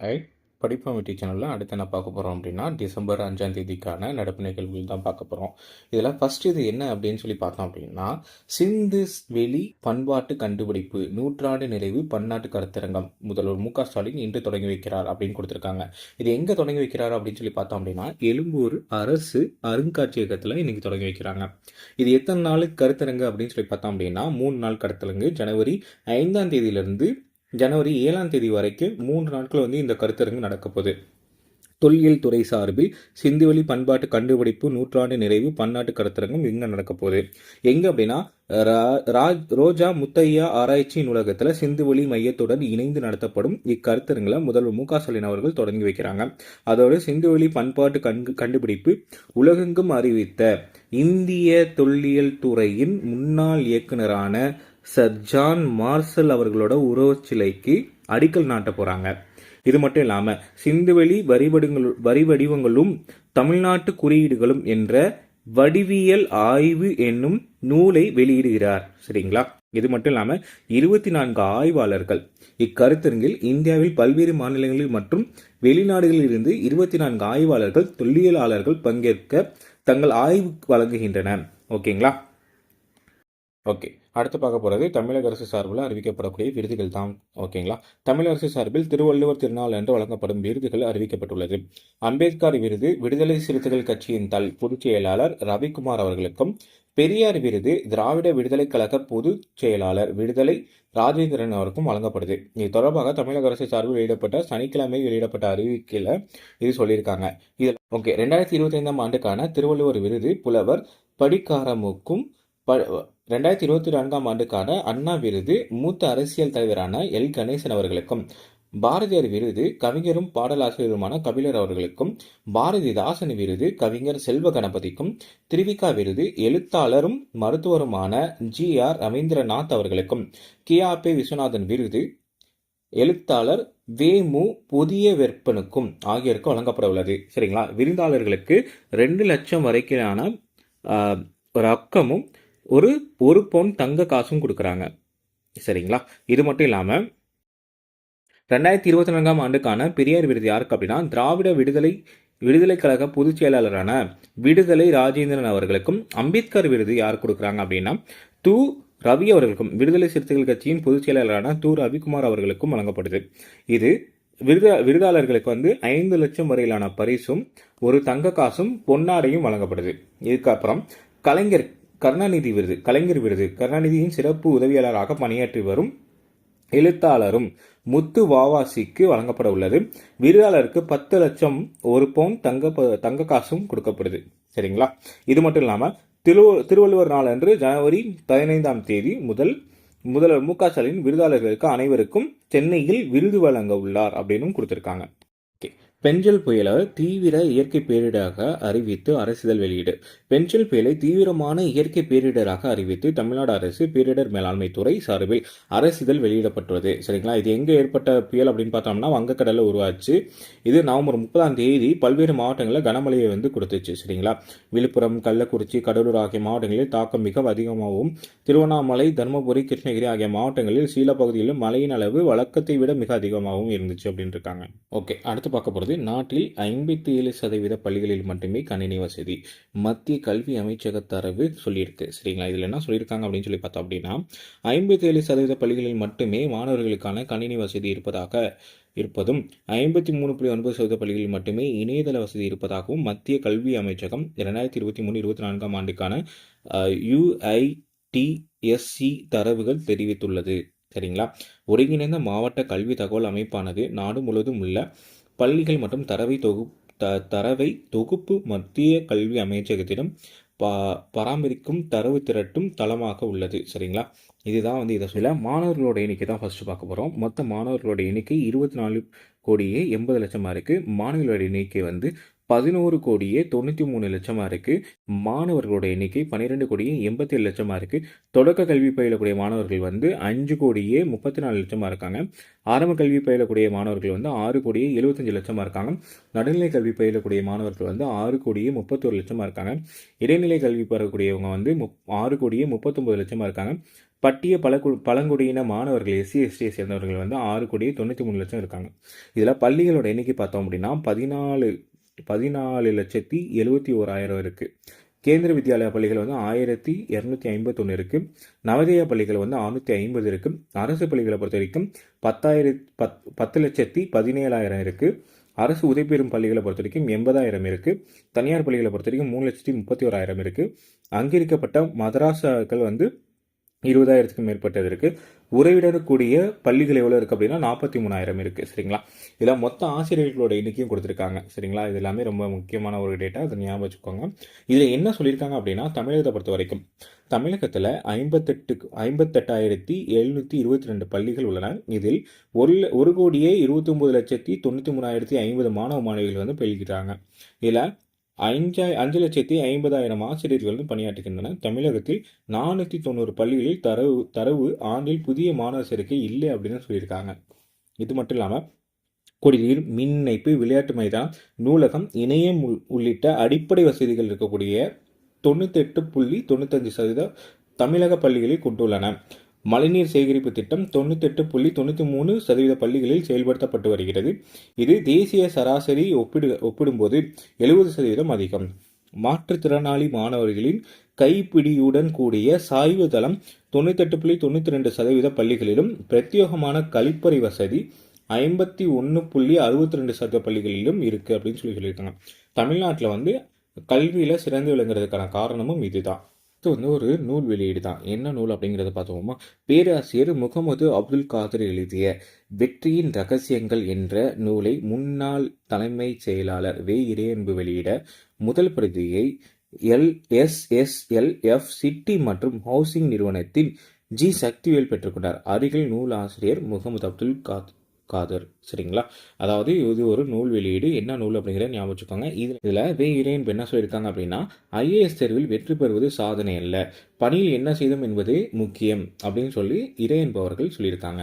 ஐ படிப்பமிட்டி சேனலில் அடுத்து என்ன பார்க்க போகிறோம் அப்படின்னா டிசம்பர் அஞ்சாம் தேதிக்கான நடப்பு நிகழ்வுகள் தான் பார்க்க போகிறோம் இதில் ஃபர்ஸ்ட் இது என்ன அப்படின்னு சொல்லி பார்த்தோம் அப்படின்னா சிந்து வெளி பண்பாட்டு கண்டுபிடிப்பு நூற்றாண்டு நிறைவு பன்னாட்டு கருத்தரங்கம் முதல்வர் மு க ஸ்டாலின் இன்று தொடங்கி வைக்கிறார் அப்படின்னு கொடுத்துருக்காங்க. இது எங்கே தொடங்கி வைக்கிறார் அப்படின்னு சொல்லி பார்த்தோம் அப்படின்னா எழும்பூர் அரசு அருங்காட்சியகத்தில் இன்னைக்கு தொடங்கி வைக்கிறாங்க. இது எத்தனை நாள் கருத்தரங்கு அப்படின்னு சொல்லி பார்த்தோம் அப்படின்னா மூணு நாள் கருத்தரங்கு. ஜனவரி ஐந்தாம் தேதியிலிருந்து ஜனவரி ஏழாம் தேதி வரைக்கும் மூன்று நாட்கள் வந்து இந்த கருத்தரங்கு நடக்கப்போகுது தொல்லியல் துறை சார்பில் சிந்துவெளி பண்பாட்டு கண்டுபிடிப்பு நூற்றாண்டு நிறைவு பன்னாட்டு கருத்தரங்கம் எங்கே நடக்க போகுது. எங்கே அப்படின்னா ரா- ராஜ் ரோஜா முத்தையா ஆராய்ச்சி நூலகத்தில் சிந்துவெளி மையத்துடன் இணைந்து நடத்தப்படும் இக்கருத்தரங்களை முதல்வர் மு க ஸ்டாலின் அவர்கள் தொடங்கி வைக்கிறாங்க. அதோடு சிந்துவெளி பண்பாட்டு கண்டு கண்டுபிடிப்பு உலகெங்கும் அறிவித்த இந்திய தொல்லியல் துறையின் முன்னாள் இயக்குனரான சர் ஜான் மார்சல் அவர்களோட உருவச்சிலைக்கு அடிக்கல் நாட்ட போறாங்க. இது மட்டும் இல்லாம சிந்துவெளி வரிவடிங்கள் வரி வடிவங்களும் தமிழ்நாட்டு குறியீடுகளும் என்ற வடிவியல் ஆய்வு என்னும் நூலை வெளியிடுகிறார். சரிங்களா? இது மட்டும் இல்லாம இருபத்தி நான்கு ஆய்வாளர்கள். இக்கருத்தரங்கில் இந்தியாவில் பல்வேறு மாநிலங்களில் மற்றும் வெளிநாடுகளில் இருந்து இருபத்தி நான்கு ஆய்வாளர்கள் தொல்லியலாளர்கள் பங்கேற்க தங்கள் ஆய்வு வழங்குகின்றன ஓகேங்களா? ஓகே. அடுத்து பார்க்க போகிறது தமிழக அரசு சார்பில் அறிவிக்கப்படக்கூடிய விருதுகள் தான் ஓகேங்களா தமிழக அரசு சார்பில் திருவள்ளுவர் திருநாள் என்று வழங்கப்படும் விருதுகள் அறிவிக்கப்பட்டுள்ளது. அம்பேத்கர் விருது விடுதலை சிறுத்தைகள் கட்சியின் தல் பொதுச் செயலாளர் ரவிக்குமார் அவர்களுக்கும் பெரியார் விருது திராவிட விடுதலை கழக பொதுச் செயலாளர் விடுதலை ராஜேந்திரன் அவருக்கும் வழங்கப்படுது. இது தொடர்பாக தமிழக அரசு சார்பில் வெளியிடப்பட்ட சனிக்கிழமை வெளியிடப்பட்ட அறிவிக்கையில் இது சொல்லியிருக்காங்க. இதில் ஓகே ரெண்டாயிரத்தி இருபத்தி ஐந்தாம் ஆண்டுக்கான திருவள்ளுவர் விருது புலவர் படிக்காரமுக்கும் ப ரெண்டாயிரத்தி இருபத்தி நான்காம் ஆண்டுக்கான அண்ணா விருது மூத்த அரசியல் தலைவரான எல். கணேசன் அவர்களுக்கும் பாரதியார் விருது கவிஞரும் பாடலாசிரியருமான கபிலர் அவர்களுக்கும் பாரதிதாசன் விருது கவிஞர் செல்வ கணபதிக்கும் திருவிக்கா விருது எழுத்தாளரும் மருத்துவருமான ஜி. ஆர். ரவீந்திரநாத் அவர்களுக்கும் கியாபே விஸ்வநாதன் விருது எழுத்தாளர் வேமு புதிய வெப்பனுக்கும் ஆகியோருக்கு வழங்கப்பட உள்ளது. சரிங்களா? விருந்தாளர்களுக்கு ரெண்டு லட்சம் வரைக்கிலான ஒரு அக்கமும் ஒரு ஒரு பவுன் தங்க காசும் கொடுக்குறாங்க. சரிங்களா? இது மட்டும் இல்லாமல் ரெண்டாயிரத்தி இருபத்தி நான்காம் ஆண்டுக்கான பெரியார் விருது யாருக்கு அப்படின்னா திராவிட விடுதலை விடுதலை கழக பொதுச் செயலாளரான விடுதலை ராஜேந்திரன் அவர்களுக்கும் அம்பேத்கர் விருது யார் கொடுக்குறாங்க அப்படின்னா து ரவி அவர்களுக்கும் விடுதலை சிறுத்தைகள் கட்சியின் பொதுச் செயலாளரான து ரவிக்குமார் அவர்களுக்கும் வழங்கப்படுது. இது விருத விருதாளர்களுக்கு வந்து ஐந்து லட்சம் வரையிலான பரிசும் ஒரு தங்க காசும் பொன்னாடையும் வழங்கப்படுது. இதுக்கப்புறம் கலைஞர் கருணாநிதி விருது கலைஞர் விருது கருணாநிதியின் சிறப்பு உதவியாளராக பணியாற்றி வரும் எழுத்தாளரும் முத்து வாவாசிக்கு வழங்கப்பட உள்ளது. விருதாளருக்கு பத்து லட்சம் ஒரு பவுன் தங்க ப- தங்க காசும் கொடுக்கப்படுது. சரிங்களா? இது மட்டும் இல்லாமல் திரு திருவள்ளுவர் நாளன்று ஜனவரி பதினைந்தாம் தேதி முதல் முதல்வர் மு க ஸ்டாலின் விருதாளர்களுக்கு அனைவருக்கும் சென்னையில் விருது வழங்க உள்ளார் அப்படின்னு கொடுத்துருக்காங்க. பெஞ்சல் புயலை தீவிர இயற்கை பேரிடராக அறிவித்து அரசிதழ் வெளியீடு. பெஞ்சல் புயலை தீவிரமான இயற்கை பேரிடராக அறிவித்து தமிழ்நாடு அரசு பேரிடர் மேலாண்மை துறை சார்பில் அரசிதழ் வெளியிடப்பட்டுள்ளது. சரிங்களா? இது எங்கே ஏற்பட்ட புயல் அப்படின்னு பார்த்தோம்னா வங்கக்கடலில் உருவாச்சு. இது நவம்பர் முப்பதாம் தேதி பல்வேறு மாவட்டங்களில் கனமழையை வந்து கொடுத்துச்சு. சரிங்களா? விழுப்புரம் கள்ளக்குறிச்சி கடலூர் ஆகிய மாவட்டங்களில் தாக்கம் மிக அதிகமாகவும் திருவண்ணாமலை தருமபுரி கிருஷ்ணகிரி ஆகிய மாவட்டங்களில் சீல பகுதியிலும் மழையின் அளவு வழக்கத்தை விட மிக அதிகமாகவும் இருந்துச்சு அப்படின்னு இருக்காங்க ஓகே அடுத்து பார்க்க போகிறது நாட்டில் ஐம்பத்தி ஏழு சதவீத பள்ளிகளில் மட்டுமே கணினி வசதி. மத்திய கல்வி அமைச்சக தரவு சொல்லியிருக்கு. சரிங்களா? இதில் என்ன சொல்லியிருக்காங்க அப்படின்னு சொல்லி பார்த்தோம் அப்படின்னா ஐம்பத்தி ஏழு சதவீத பள்ளிகளில் மட்டுமே மாணவர்களுக்கான கணினி வசதி இருப்பதாக இருப்பதும் ஐம்பத்தி மூணு புள்ளி ஒன்பது சதவீத பள்ளிகளில் மட்டுமே இணையதள வசதி இருப்பதாகவும் மத்திய கல்வி அமைச்சகம் இரண்டாயிரத்தி இருபத்தி மூணு இருபத்தி நான்காம் ஆண்டுக்கான யுஐடிஎஸ்சி தரவுகள் தெரிவித்துள்ளது. சரிங்களா? ஒருங்கிணைந்த மாவட்ட கல்வி தகவல் அமைப்பானது நாடு முழுவதும் உள்ள பள்ளிகள் மற்றும் தரவை தொகு த தரவை தொகுப்பு மத்திய கல்வி அமைச்சகத்திடம் பா பராமரிக்கும் தரவு திரட்டும் தளமாக உள்ளது. சரிங்களா? இதுதான் வந்து இதை சொல்ல. மாணவர்களோட எண்ணிக்கை தான் ஃபஸ்ட்டு பார்க்க போகிறோம் மொத்த மாணவர்களோட எண்ணிக்கை இருபத்தி நாலு கோடியே எண்பது லட்சமாக இருக்குது மாணவர்களோட எண்ணிக்கை வந்து பதினோரு கோடியே தொண்ணூற்றி மூணு லட்சமாக இருக்குது மாணவர்களோட எண்ணிக்கை பன்னிரெண்டு கோடியே எண்பத்தி ஏழு லட்சமாக இருக்குது தொடக்க கல்வி பயிலக்கூடிய மாணவர்கள் வந்து அஞ்சு கோடியே முப்பத்தி நாலு லட்சமாக இருக்காங்க ஆரம்ப கல்வி பயிலக்கூடிய மாணவர்கள் வந்து ஆறு கோடியே எழுபத்தஞ்சு லட்சமாக இருக்காங்க நடுநிலை கல்வி பயிலக்கூடிய மாணவர்கள் வந்து ஆறு கோடியே முப்பத்தொரு லட்சமாக இருக்காங்க இடைநிலை கல்வி பெறக்கூடியவங்க வந்து முப் ஆறு கோடியே முப்பத்தொம்பது லட்சமாக இருக்காங்க பட்டிய பழகு பழங்குடியின மாணவர்கள் எஸ்சி எஸ்டியை சேர்ந்தவர்கள் வந்து ஆறு கோடியே தொண்ணூற்றி மூணு லட்சம் இருக்காங்க. இதில் பள்ளிகளோட எண்ணிக்கை பார்த்தோம் அப்படின்னா பதினாலு பதினாலு லட்சத்தி எழுபத்தி ஓராயிரம் இருக்குது கேந்திர வித்யாலயா பள்ளிகள் வந்து ஆயிரத்தி இரநூத்தி ஐம்பத்தொன்று இருக்குது நவதேயா பள்ளிகள் வந்து அறுநூற்றி ஐம்பது இருக்குது அரசு பள்ளிகளை பொறுத்த வரைக்கும் பத்தாயிரத்தி பத் பத்து லட்சத்தி பதினேழாயிரம் இருக்குது அரசு உதவி பெறும் பள்ளிகளை பொறுத்த வரைக்கும் எண்பதாயிரம் இருக்குது தனியார் பள்ளிகளை பொறுத்த வரைக்கும் மூணு லட்சத்தி முப்பத்தி ஓராயிரம் இருக்குது அங்கீகரிக்கப்பட்ட மதராசாக்கள் வந்து இருபதாயிரத்துக்கும் மேற்பட்டது இருக்குது உறைவிடக்கூடிய பள்ளிகள் எவ்வளோ இருக்குது அப்படின்னா நாற்பத்தி மூணாயிரம் இருக்குது சரிங்களா? இதில் மொத்த ஆசிரியர்களோட எண்ணிக்கையும் கொடுத்துருக்காங்க சரிங்களா? இது எல்லாமே ரொம்ப முக்கியமான ஒரு டேட்டா அதை ஞாபகம் வச்சுக்கோங்க. இதில் என்ன சொல்லியிருக்காங்க அப்படின்னா தமிழகத்தை பொறுத்த வரைக்கும் தமிழகத்தில் ஐம்பத்தெட்டு ஐம்பத்தெட்டாயிரத்தி எழுநூற்றி இருபத்தி ரெண்டு பள்ளிகள் உள்ளன. இதில் ஒரு ஒரு கோடியே இருபத்தொம்பது லட்சத்தி தொண்ணூற்றி மூணாயிரத்தி ஐம்பது மாணவ மாணவிகள் வந்து பயில்கிறாங்க. இதில் அஞ்சா அஞ்சு லட்சத்தி ஐம்பதாயிரம் ஆசிரியர்கள் பணியாற்றுகின்றனர். பணியாற்றுகின்றன தமிழகத்தில் நானூற்றி தொண்ணூறு பள்ளிகளில் தரவு தரவு ஆண்டில் புதிய மாணவர் சேர்க்கை இல்லை அப்படின்னு சொல்லியிருக்காங்க. இது மட்டும் இல்லாமல் குடிநீர் மின் இணைப்பு விளையாட்டு மைதானம் நூலகம் இணையம் உள்- உள்ளிட்ட அடிப்படை வசதிகள் இருக்கக்கூடிய தொண்ணூத்தெட்டு புள்ளி தொண்ணூத்தஞ்சு சதவீதம் தமிழக பள்ளிகளில் கொண்டுள்ளன. மழைநீர் சேகரிப்பு திட்டம் தொண்ணூத்தெட்டு புள்ளி தொண்ணூற்றி மூணு சதவீத பள்ளிகளில் செயல்படுத்தப்பட்டு வருகிறது. இது தேசிய சராசரி ஒப்பிடு ஒப்பிடும்போது எழுபது சதவீதம் அதிகம். மாற்றுத்திறனாளி மாணவர்களின் கைப்பிடியுடன் கூடிய சாய்வு தளம் தொண்ணூத்தெட்டு புள்ளி தொண்ணூற்றி ரெண்டு சதவீத பள்ளிகளிலும் பிரத்யேகமான கழிப்பறை வசதி ஐம்பத்தி ஒன்று புள்ளி அறுபத்தி ரெண்டு சதவீத பள்ளிகளிலும் இருக்குது அப்படின்னு சொல்லி சொல்லியிருக்காங்க. தமிழ்நாட்டில் வந்து கல்வியில் சிறந்து விளங்குறதுக்கான காரணமும் இதுதான். அடுத்து வந்து ஒரு நூல் வெளியீடு தான். என்ன நூல் அப்படிங்கிறத பார்த்தோமா பேராசிரியர் முகமது அப்துல் காதர் எழுதிய வெற்றியின் ரகசியங்கள் என்ற நூலை முன்னாள் தலைமைச் செயலாளர் வே. இறையன்பு வெளியிட முதல் பிரதியை L S S L F city மற்றும் ஹவுசிங் நிறுவனத்தின் ஜி. சக்திவேல் பெற்றுக்கொண்டார் அருகில் நூல் ஆசிரியர் முகமது அப்துல் காத் காதர் சரிங்களா? அதாவது இது ஒரு நூல் வெளியீடு. என்ன நூல் அப்படிங்கிறத ஞாபகம் வச்சுக்கோங்க. இதில் இதில் வே இறையன் என்ன சொல்லியிருக்காங்க அப்படின்னா ஐஏஎஸ் தேர்வில் வெற்றி பெறுவது சாதனை அல்ல. பணியில் என்ன செய்தோம் என்பது முக்கியம் அப்படின்னு சொல்லி இறையன்பு என்பவர்கள் சொல்லியிருக்காங்க.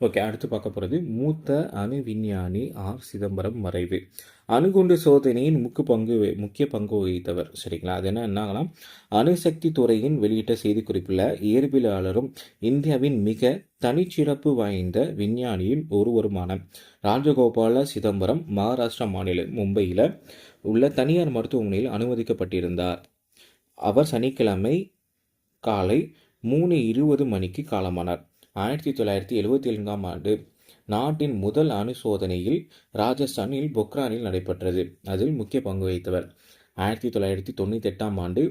ஓகே அடுத்து பார்க்க போகிறது மூத்த அணு விஞ்ஞானி ஆர். சிதம்பரம் மறைவு. அணுகுண்டு சோதனையின் முக்கிய பங்கு முக்கிய பங்கு வகித்தவர். சரிங்களா? அது என்ன என்னாகலாம்? அணுசக்தி துறையின் வெளியிட்ட செய்திக்குறிப்பில் இயற்பியலாளரும் இந்தியாவின் மிக தனிச்சிறப்பு வாய்ந்த விஞ்ஞானியின் ஒருவருமான ராஜகோபால சிதம்பரம் மகாராஷ்டிரா மாநிலம் மும்பையில் உள்ள தனியார் மருத்துவமனையில் அனுமதிக்கப்பட்டிருந்தார். அவர் சனிக்கிழமை காலை மூணு இருபது மணிக்கு காலமானார். ஆயிரத்தி தொள்ளாயிரத்தி எழுபத்தி ஏழாம் ஆண்டு நாட்டின் முதல் அணு சோதனையில் ராஜஸ்தானில் பொக்ரானில் நடைபெற்றது. அதில் முக்கிய பங்கு வகித்தவர். ஆயிரத்தி தொள்ளாயிரத்தி தொண்ணூற்றி எட்டாம் ஆண்டு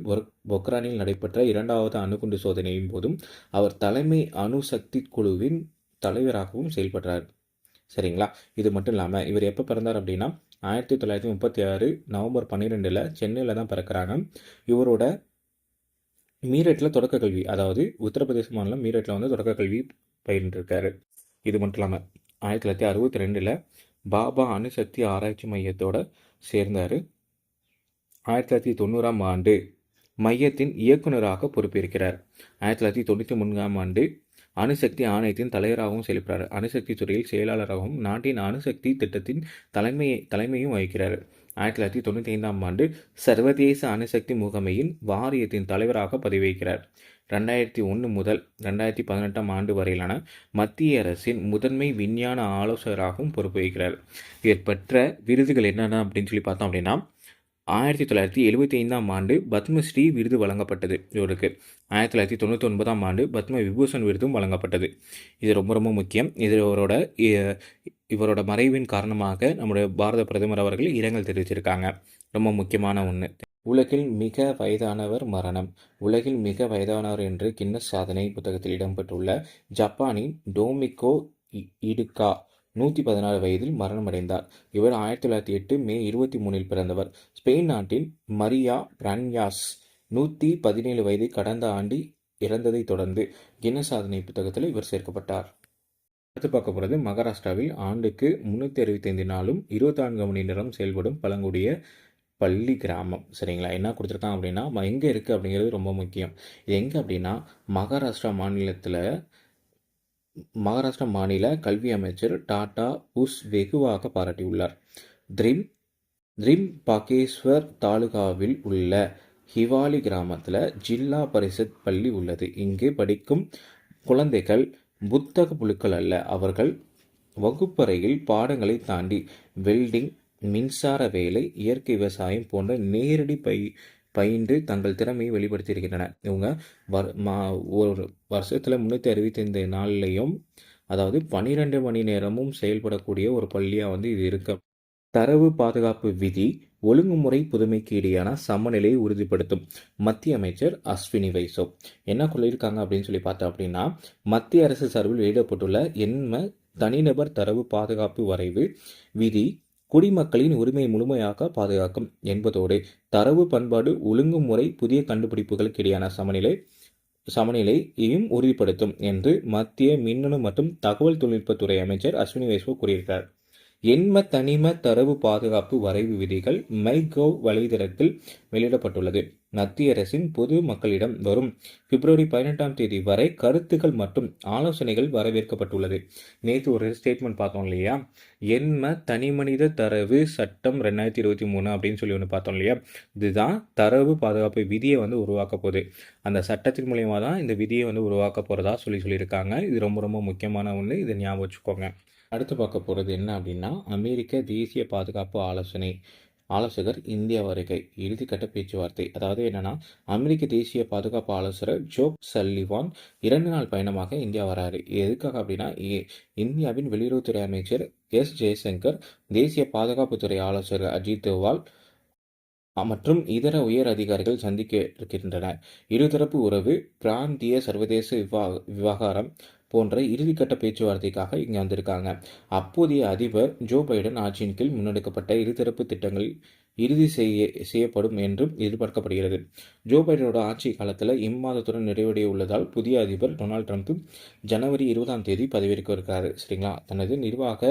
பொக்ரானில் நடைபெற்ற இரண்டாவது அணுகுண்டு சோதனையின் போதும் அவர் தலைமை அணுசக்தி குழுவின் தலைவராகவும் செயல்பட்டார் சரிங்களா? இது மட்டும் இல்லாமல் இவர் எப்போ பிறந்தார் அப்படின்னா ஆயிரத்தி தொள்ளாயிரத்தி முப்பத்தி ஆறு நவம்பர் பன்னிரெண்டில் சென்னையில் தான் பிறக்கிறாங்க. இவரோட மீரட்டில் தொடக்க கல்வி அதாவது உத்தரப்பிரதேச மாநிலம் மீரட்டில் வந்து தொடக்க கல்வி பயின்றிருக்காரு. இது மட்டும் இல்லாமல் ஆயிரத்தி தொள்ளாயிரத்தி அறுபத்தி ரெண்டில் பாபா அணுசக்தி ஆராய்ச்சி மையத்தோட சேர்ந்தார். ஆயிரத்தி தொள்ளாயிரத்தி தொண்ணூறாம் ஆண்டு மையத்தின் இயக்குனராக பொறுப்பேற்கிறார். ஆயிரத்தி தொள்ளாயிரத்தி தொண்ணூற்றி மூன்றாம் ஆண்டு அணுசக்தி ஆணையத்தின் தலைவராகவும் செயல்படுறார். அணுசக்தி துறையில் செயலாளராகவும் நாட்டின் அணுசக்தி திட்டத்தின் தலைமையை தலைமையும் வகிக்கிறார். ஆயிரத்தி தொள்ளாயிரத்தி தொண்ணூற்றி ஐந்தாம் ஆண்டு சர்வதேச அணுசக்தி முகமையின் வாரியத்தின் தலைவராக பதவி வகிக்கிறார் ரெண்டாயிரத்தி ஒன்று முதல் ரெண்டாயிரத்தி பதினெட்டாம் ஆண்டு வரையிலான மத்திய அரசின் முதன்மை விஞ்ஞான ஆலோசகராகவும் பொறுப்பு வகிக்கிறார் இவர் பெற்ற விருதுகள் என்னென்ன அப்படின்னு சொல்லி பார்த்தோம் அப்படின்னா ஆயிரத்தி தொள்ளாயிரத்தி எழுபத்தி ஐந்தாம் ஆண்டு பத்மஸ்ரீ விருது வழங்கப்பட்டது. இவருக்கு ஆயிரத்தி தொள்ளாயிரத்தி தொண்ணூற்றி ஒன்பதாம் ஆண்டு பத்ம விபூஷன் விருதும் வழங்கப்பட்டது. இது ரொம்ப ரொம்ப முக்கியம். இது இவரோட இவரோட மறைவின் காரணமாக நம்முடைய பாரத பிரதமர் அவர்கள் இரங்கல் தெரிவிச்சிருக்காங்க. ரொம்ப முக்கியமான ஒன்று உலகில் மிக வயதானவர் மரணம். உலகில் மிக வயதானவர் என்று கின்னஸ் சாதனை புத்தகத்தில் இடம்பெற்றுள்ள ஜப்பானின் டோமிகோ இ- நூற்றி பதினாறு வயதில் மரணமடைந்தார். இவர் ஆயிரத்தி தொள்ளாயிரத்தி எட்டு மே இருபத்தி மூணில் பிறந்தவர். ஸ்பெயின் நாட்டின் மரியா பிரான்யாஸ் நூற்றி பதினேழு வயது கடந்த ஆண்டு இறந்ததைத் தொடர்ந்து கின்னஸ் சாதனை புத்தகத்தில் இவர் சேர்க்கப்பட்டார். அடுத்து பார்க்க போகிறது மகாராஷ்டிராவில் ஆண்டுக்கு முந்நூற்றி அறுபத்தைந்து நாளும் இருபத்தி நான்கு மணி நேரம் செயல்படும் பழங்குடிய பள்ளி கிராமம். சரிங்களா? என்ன கொடுத்துருக்காங்க அப்படின்னா எங்கே இருக்குது அப்படிங்கிறது ரொம்ப முக்கியம். இது எங்கே அப்படின்னா மகாராஷ்டிரா மாநிலத்தில் மகாராஷ்டிரா மாநில கல்வி அமைச்சர் டாடா புஷ் வெகுவாக பாராட்டியுள்ளார். த்ரிம் த்ரிம் பாகேஸ்வர் தாலுகாவில் உள்ள ஹிவாலி கிராமத்தில் ஜில்லா பரிஷத் பள்ளி உள்ளது. இங்கு படிக்கும் குழந்தைகள் புத்தக புழுக்கள் அல்ல. அவர்கள் வகுப்பறையில் பாடங்களை தாண்டி வெல்டிங் மின்சார வேலை இயற்கை விவசாயம் போன்ற நேரடி பை பயின்று தங்கள் திறமையை வெளிப்படுத்தியிருக்கின்றனர். இவங்க வர் மா ஒரு வருஷத்தில் முந்நூற்றி அறுபத்தைந்து நாள்லையும் அதாவது பன்னிரெண்டு மணி நேரமும் செயல்படக்கூடிய ஒரு பள்ளியாக வந்து இது இருக்கு. தரவு பாதுகாப்பு விதி ஒழுங்குமுறை புதுமைக்கு இடையான சமநிலையை உறுதிப்படுத்தும். மத்திய அமைச்சர் அஸ்வினி வைசோ. என்ன சொல்லியிருக்காங்க அப்படின்னு சொல்லி பார்த்தோம் அப்படின்னா மத்திய அரசு சார்பில் வெளியிடப்பட்டுள்ள எண்ம தனிநபர் தரவு பாதுகாப்பு வரைவு விதி குடிமக்களின் உரிமை முழுமையாக பாதுகாக்கும் என்பதோடு தரவு பண்பாடு ஒழுங்குமுறை புதிய கண்டுபிடிப்புகளுக்கு இடையான சமநிலை சமநிலையையும் உறுதிப்படுத்தும் என்று மத்திய மின்னணு மற்றும் தகவல் தொழில்நுட்பத்துறை அமைச்சர் அஸ்வினி வைஸ்வோ கூறியிருக்கார். எண்ம தனிம தரவு பாதுகாப்பு வரைவு விதிகள் மைகோவ் வலைதளத்தில் வெளியிடப்பட்டுள்ளது. மத்திய அரசின் பொது மக்களிடம் வரும் பிப்ரவரி பதினெட்டாம் தேதி வரை கருத்துக்கள் மற்றும் ஆலோசனைகள் வரவேற்கப்பட்டுள்ளது. நேற்று ஒரு ஸ்டேட்மெண்ட் பார்த்தோம் இல்லையா? எண்ம தனிமனித தரவு சட்டம் ரெண்டாயிரத்தி இருபத்தி மூணு அப்படின்னு சொல்லி ஒன்று பார்த்தோம் இல்லையா? இதுதான் தரவு பாதுகாப்பு விதியை வந்து உருவாக்க போகுது. அந்த சட்டத்தின் மூலயமா தான் இந்த விதியை வந்து உருவாக்க போகிறதா சொல்லி சொல்லியிருக்காங்க. இது ரொம்ப ரொம்ப முக்கியமான ஒன்று இதை ஞாபகம் வச்சுக்கோங்க. அடுத்து பார்க்க போகிறது என்ன அப்படின்னா அமெரிக்க தேசிய பாதுகாப்பு ஆலோசனை. ஆலோசகர் இந்தியா வருகை இறுதிக்கட்ட பேச்சுவார்த்தை. அதாவது என்னன்னா அமெரிக்க தேசிய பாதுகாப்பு ஆலோசகர் ஜோக் சல்லிவான் இரண்டு நாள் பயணமாக இந்தியா வராரு. எதுக்காக அப்படின்னா இந்தியாவின் வெளியுறவுத்துறை அமைச்சர் எஸ் ஜெய்சங்கர் தேசிய பாதுகாப்புத்துறை ஆலோசகர் அஜித் தோவால் மற்றும் இதர உயர் அதிகாரிகள் சந்திக்க இருக்கின்றனர் இருதரப்பு உறவு பிராந்திய சர்வதேச விவகாரம் போன்ற இறுதிக்கட்ட பேச்சுவார்த்தைக்காக இங்கே வந்திருக்காங்க. அப்போதைய அதிபர் ஜோ பைடன் ஆட்சியின் கீழ் முன்னெடுக்கப்பட்ட இருதரப்பு திட்டங்கள் இறுதி செய்ய செய்யப்படும் என்றும் எதிர்பார்க்கப்படுகிறது. ஜோ பைடனோட ஆட்சி காலத்தில் இம்மாதத்துடன் நிறைவடைய உள்ளதால் புதிய அதிபர் டொனால்ட் ட்ரம்ப் ஜனவரி இருபதாம் தேதி பதவியேற்க இருக்கிறார். சரிங்களா? தனது நிர்வாக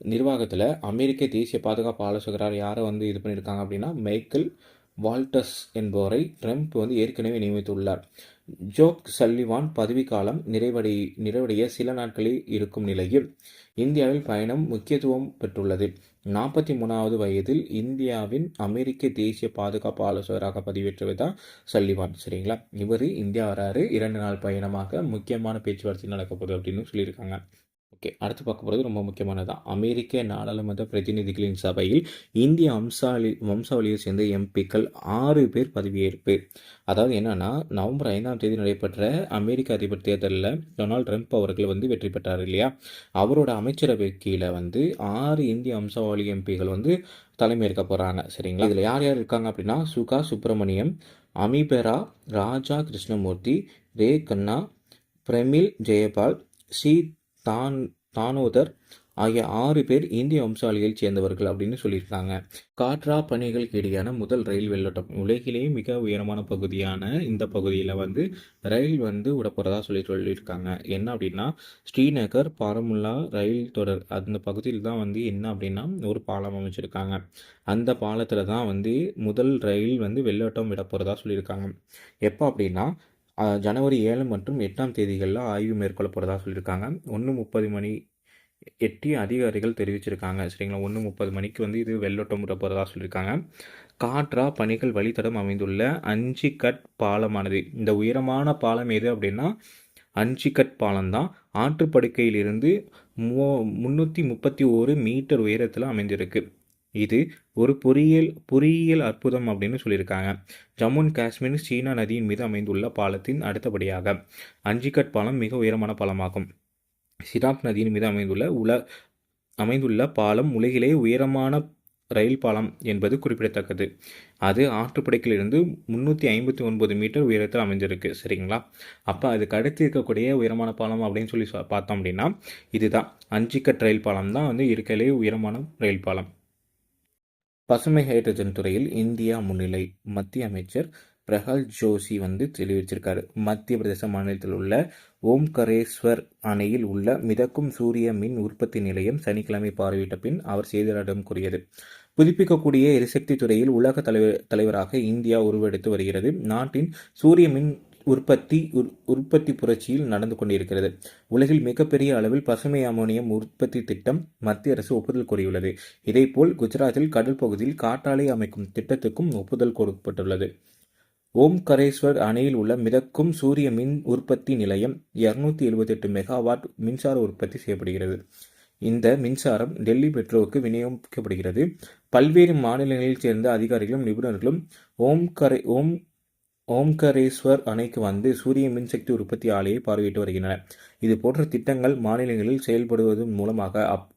நிர்வாகத்தில் அமெரிக்க தேசிய பாதுகாப்பு ஆலோசகராக யாரை வந்து இது பண்ணியிருக்காங்க அப்படின்னா மைக்கேல் வால்டஸ் என்பவரை ட்ரம்ப் வந்து ஏற்கனவே நியமித்துள்ளார். ஜோக் சல்லிவான் பதவிக்காலம் நிறைவடை நிறைவடைய சில நாட்களில் இருக்கும் நிலையில் இந்தியாவில் பயணம் முக்கியத்துவம் பெற்றுள்ளது. நாற்பத்தி மூணாவது வயதில் இந்தியாவின் அமெரிக்க தேசிய பாதுகாப்பு ஆலோசகராக பதிவேற்றவர் தான் சல்லிவான். சரிங்களா? இவர் இந்தியா வராரு இரண்டு நாள் பயணமாக முக்கியமான பேச்சுவார்த்தை நடக்கப்படுது அப்படின்னு சொல்லியிருக்காங்க. ஓகே அடுத்து பார்க்க போகிறது ரொம்ப முக்கியமானதான் அமெரிக்க நாடாளுமன்ற பிரதிநிதிகளின் சபையில் இந்திய வம்சாவளி வம்சாவளியை சேர்ந்த எம்பிக்கள் ஆறு பேர் பதவியேற்பு. அதாவது என்னன்னா நவம்பர் ஐந்தாம் தேதி நடைபெற்ற அமெரிக்க அதிபர் தேர்தலில் டொனால்ட் ட்ரம்ப் அவர்கள் வந்து வெற்றி பெற்றார் இல்லையா? அவரோட அமைச்சரவை கீழே வந்து ஆறு இந்திய வம்சாவளி எம்பிகள் வந்து தலைமையேற்க போகிறாங்க சரிங்களா? இதில் யார் யார் இருக்காங்க அப்படின்னா சுகா சுப்பிரமணியம் அமிபெரா ராஜா கிருஷ்ணமூர்த்தி ரே கண்ணா பிரமில் ஜெயபால் சி தான் தானோதர் ஆகிய ஆறு பேர் இந்திய வம்சாவளியைச் சேர்ந்தவர்கள் அப்படின்னு சொல்லியிருக்காங்க. காட்ரா பணிகளுக்கு இடையான முதல் ரயில் வெள்ளோட்டம். உலகிலேயே மிக உயரமான பகுதியான இந்த பகுதியில் வந்து ரயில் வந்து விடப்போகிறதா சொல்லி சொல்லியிருக்காங்க. என்ன அப்படின்னா ஸ்ரீநகர் பாரமுல்லா ரயில் தொடர். அந்த பகுதியில் தான் வந்து என்ன அப்படின்னா ஒரு பாலம் அமைச்சிருக்காங்க. அந்த பாலத்தில் தான் வந்து முதல் ரயில் வந்து வெள்ளோட்டம் விட போகிறதா சொல்லியிருக்காங்க. எப்போ அப்படின்னா ஜனவரி ஏழு மற்றும் எட்டாம் தேதிகளில் ஆய்வு மேற்கொள்ள போகிறதா சொல்லியிருக்காங்க. ஒன்று முப்பது மணி எட்டி அதிகாரிகள் தெரிவிச்சிருக்காங்க. சரிங்களா? ஒன்று முப்பது மணிக்கு வந்து இது வெள்ளோட்டம் விட போகிறதா சொல்லியிருக்காங்க. காற்றா பணிகள் வழித்தடம் அமைந்துள்ள அஞ்சிக்கட் பாலமானது. இந்த உயரமான பாலம் எது அப்படின்னா அஞ்சிக்கட் பாலம் தான் ஆற்றுப்படுக்கையிலிருந்து மூ முந்நூற்றி முப்பத்தி ஓரு மீட்டர் உயரத்தில் அமைந்திருக்கு. இது ஒரு பொறியியல் பொறியியல் அற்புதம் அப்படின்னு சொல்லியிருக்காங்க. ஜம்மு அண்ட் காஷ்மீர் சீனா நதியின் மீது அமைந்துள்ள பாலத்தின் அடுத்தபடியாக அஞ்சிகட் பாலம் மிக உயரமான பாலமாகும். சிராப் நதியின் மீது அமைந்துள்ள உல அமைந்துள்ள பாலம் உலகிலே உயரமான ரயில் பாலம் என்பது குறிப்பிடத்தக்கது. அது ஆற்றுப்படைக்கிலிருந்து முந்நூற்றி ஐம்பத்தி ஒன்பது மீட்டர் உயரத்தில் அமைஞ்சிருக்கு சரிங்களா? அப்போ அதுக்கு அடுத்து இருக்கக்கூடிய உயரமான பாலம் அப்படின்னு சொல்லி பார்த்தோம் அப்படின்னா இதுதான். அஞ்சிக்கட் ரயில் பாலம் தான் வந்து இருக்கையிலேயே உயரமான ரயில் பாலம். பசுமை ஹைட்ரஜன் துறையில் இந்தியா முன்னிலை மத்திய அமைச்சர் பிரகாஷ் ஜோஷி வந்து தெரிவிச்சிருக்காரு மத்திய பிரதேச மாநிலத்தில் உள்ள ஓம்கரேஸ்வர் அணையில் உள்ள மிதக்கும் சூரிய மின் உற்பத்தி நிலையம் சனிக்கிழமை பார்வையிட்ட பின் அவர் செய்தியாளரிடம் கூறியது. புதுப்பிக்கக்கூடிய எரிசக்தி துறையில் உலக தலைவர் தலைவராக இந்தியா உருவெடுத்து வருகிறது. நாட்டின் சூரிய மின் உற்பத்தி உற்பத்தி புரட்சியில் நடந்து கொண்டிருக்கிறது உலகில் மிகப்பெரிய அளவில் பசுமை அமோனியம் உற்பத்தி திட்டம் மத்திய அரசு ஒப்புதல் கோரியுள்ளது இதேபோல் குஜராத்தில் கடல் பகுதியில் காற்றாலை அமைக்கும் திட்டத்துக்கும் ஒப்புதல் கொடுக்கப்பட்டுள்ளது ஓம்கரேஸ்வர் அணையில் உள்ள மிதக்கும் சூரிய மின் உற்பத்தி நிலையம் 278 மெகாவாட் மின்சார உற்பத்தி செய்யப்படுகிறது. இந்த மின்சாரம் டெல்லி மெட்ரோவுக்கு விநியோகிக்கப்படுகிறது. பல்வேறு மாநிலங்களில் சேர்ந்த அதிகாரிகளும், நிபுணர்களும் ஓம் கரை ஓம் ஓம்கரேஸ்வர் அணைக்கு வந்து சூரிய மின்சக்தி உற்பத்தி ஆலையை பார்வையிட்டு வருகின்றனர். இதுபோன்ற திட்டங்கள் மாநிலங்களில் செயல்படுவதன் மூலமாக அப்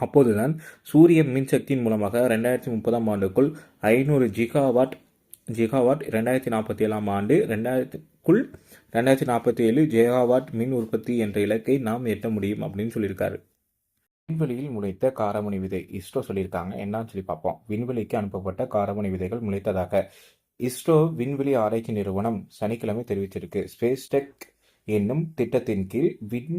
அப்போதுதான் சூரிய மின்சக்தியின் மூலமாக ரெண்டாயிரத்தி முப்பதாம் ஆண்டுக்குள் ஐநூறு ஜிகாவாட் ஜிகாவாட் ரெண்டாயிரத்தி நாற்பத்தி ஏழாம் ஆண்டு ரெண்டாயிரத்துக்குள் ரெண்டாயிரத்தி நாற்பத்தி ஏழு ஜிகாவாட் மின் உற்பத்தி என்ற இலக்கை நாம் எட்ட முடியும் அப்படின்னு சொல்லியிருக்காரு. விண்வெளியில் முளைத்த காரமணி விதை இஸ்ரோ சொல்லியிருக்காங்க என்னன்னு சொல்லி பார்ப்போம். விண்வெளிக்கு அனுப்பப்பட்ட காரமணி விதைகள் முளைத்ததாக இஸ்ரோ விண்வெளி ஆராய்ச்சி நிறுவனம் சனிக்கிழமை தெரிவித்திருக்கு. ஸ்பேஸ் டெக் என்னும் திட்டத்தின் கீழ் விண்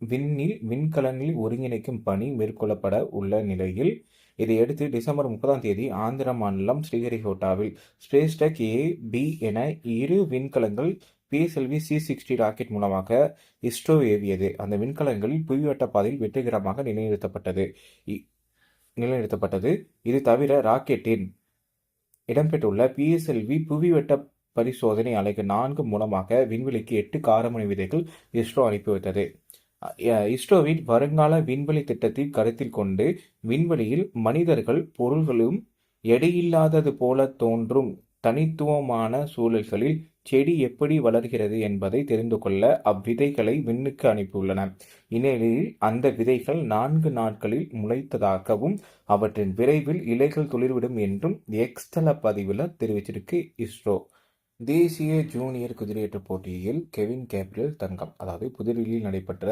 விண்ணில் விண்கலனில் ஒருங்கிணைக்கும் பணி மேற்கொள்ளப்பட உள்ள நிலையில் இதையடுத்து டிசம்பர் முப்பதாம் தேதி ஆந்திர மாநிலம் ஸ்ரீஹரிகோட்டாவில் ஸ்பேஸ் டெக் ஏ, பி என இரு விண்கலங்கள் பிஎஸ்எல்வி சி சிக்ஸ்டி ராக்கெட் மூலமாக இஸ்ரோ ஏவியது. அந்த விண்கலங்களில் புவிவட்ட பாதையில் வெற்றிகரமாக நிலைநிறுத்தப்பட்டது. நிலைநிறுத்தப்பட்டது. இது தவிர ராக்கெட்டின் இடம்பெற்றுள்ள பிஎஸ்எல்வி புவிவட்ட பரிசோதனை அலைக்கு நான்கு மூலமாக விண்வெளிக்கு எட்டு காரமணி விதைகள் இஸ்ரோ அனுப்பி வைத்தது. இஸ்ரோவின் வருங்கால விண்வெளி திட்டத்தை கருத்தில் கொண்டு விண்வெளியில் மனிதர்கள், பொருள்களும் எடையில்லாதது போல தோன்றும் தனித்துவமான சூழல்களில் செடி எப்படி வளர்கிறது என்பதை தெரிந்து கொள்ள அவ்விதைகளை விண்ணுக்கு அனுப்பியுள்ளன. இந்நிலையில் அந்த விதைகள் நான்கு நாட்களில் முளைத்ததாகவும் அவற்றின் விரைவில் இலைகள் துளிர்விடும் என்றும் எக்ஸ்தல பதிவில் தெரிவிச்சிருக்கு இஸ்ரோ. தேசிய ஜூனியர் குதிரையேற்ற போட்டியில் கெவின் கேப்ரியல் தங்கம் அதாவது புதுடில்லியில் நடைபெற்ற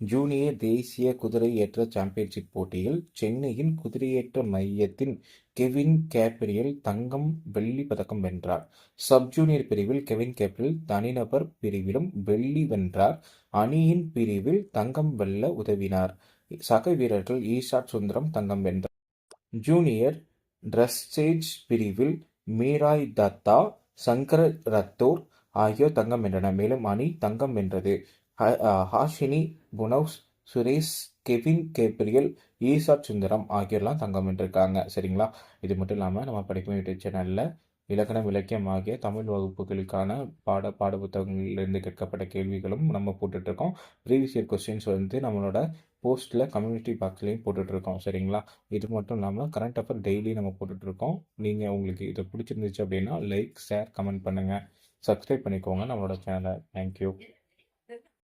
ஜூனியர் தேசிய குதிரையேற்ற சாம்பியன்ஷிப் போட்டியில் சென்னையின் குதிரையேற்ற மையத்தின் கெவின் கேப்ரியல் தங்கம், வெள்ளி பதக்கம் வென்றார். சப் ஜூனியர் பிரிவில் கெவின் கேப்ரியல் தனிநபர் பிரிவிலும் வெள்ளி வென்றார். அணியின் பிரிவில் தங்கம் வெல்ல உதவினார். சக வீரர்கள் ஈஷாட் சுந்தரம் தங்கம் வென்றார். ஜூனியர் ட்ரெஸ்டேஜ் பிரிவில் மீராய் தத்தா, சங்கர் ரத்தோர் ஆகியோர் தங்கம் வென்றனர். மேலும் அணி தங்கம் வென்றது. ஹாஷினி புனவ்ஸ், சுரேஷ், கெவின் கேப்ரியல், ஈசா சுந்தரம் ஆகியோர்லாம் தங்கம் வென்றிருக்காங்க. சரிங்களா. இது மட்டும் இல்லாமல் நம்ம படிக்கும் யூடியூப் சேனலில் இலக்கணம், இலக்கியம் ஆகிய தமிழ் வகுப்புகளுக்கான பாட பாட புத்தகங்களிலிருந்து கேட்கப்பட்ட கேள்விகளும் நம்ம போட்டுட்ருக்கோம். ப்ரீவியஸ் இயர் கொஸ்டின்ஸ் வந்து நம்மளோட போஸ்ட்டில் கம்யூனிட்டி பாக்ஸ்லேயும் போட்டுட்ருக்கோம். சரிங்களா. இது மட்டும் இல்லாமல் கரண்ட் அஃபேர் டெய்லி நம்ம போட்டுட்ருக்கோம். நீங்கள் உங்களுக்கு இது பிடிச்சிருந்துச்சு அப்படின்னா லைக், ஷேர், கமெண்ட் பண்ணுங்கள். சப்ஸ்கிரைப் பண்ணிக்கோங்க நம்மளோட சேனலை. Thank you.